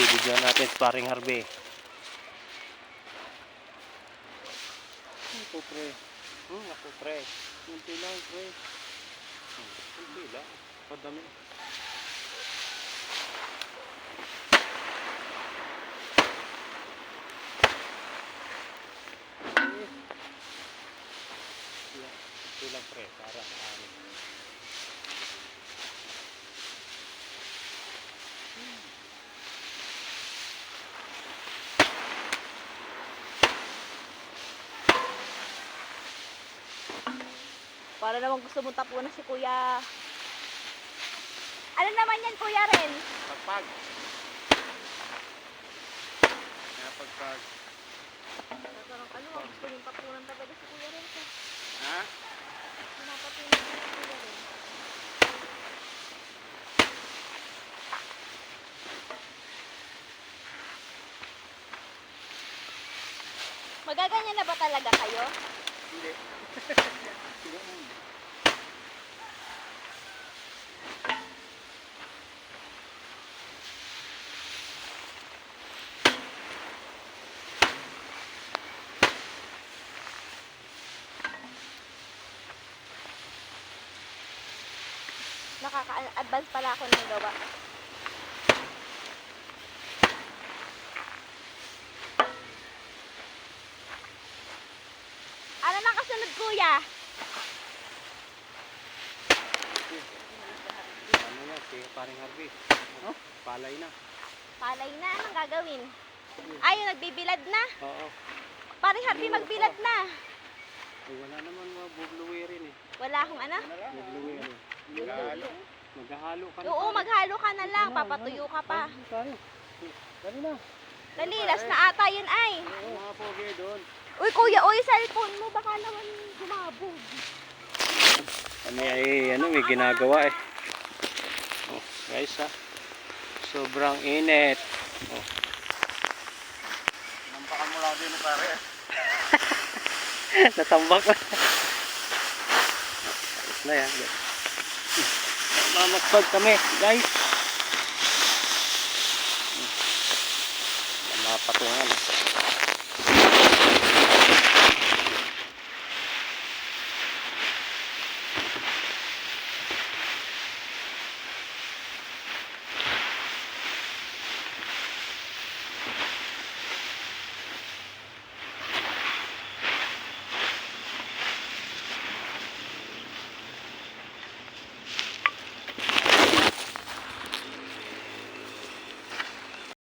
Bibigyan natin paring harbe. Ito pre. Hmm, ako pre. Kunti lang pre. Kunti lang. Padami. Eh. Ito lang pre. Para ano. Para naman gusto mong tapunan si Kuya. Ano naman yan, Kuya Ren? Pagpag. Kaya pagpag. Parang ano, ang gusto mong tapunan talaga si Kuya Ren. Sa Ha? pinatapunan ko si Kuya Ren. Magaganyan na ba talaga kayo? Hindi. Nakaka-advance pala ako ng gawa. Ano na kasunod, kuya? Ano yan? Si paring Harvey. Ano? Palay na. Palay na, anong gagawin? Ayun, nagbibilad na. Oo. Paring Harvey, magbilad na. Eh, wala naman mga bugluwirin eh. Wala akong ano? Bugluwirin. Maghahalo. Maghahalo ka na. Oo, maghalo ka na lang. Papatuyo ka pa. Ay. Dali na. Dali, last na ata yun ay. Oo, mga doon. Uy, kuya, uy, cellphone mo. Baka naman gumabog. Kami ay ano, may ginagawa eh. Oh, guys ha. Sobrang init. Oh. Nampakan mo lagi ni pare. Natambak na. Ayos na yan. Mamaksag kami, guys. Mga patungan.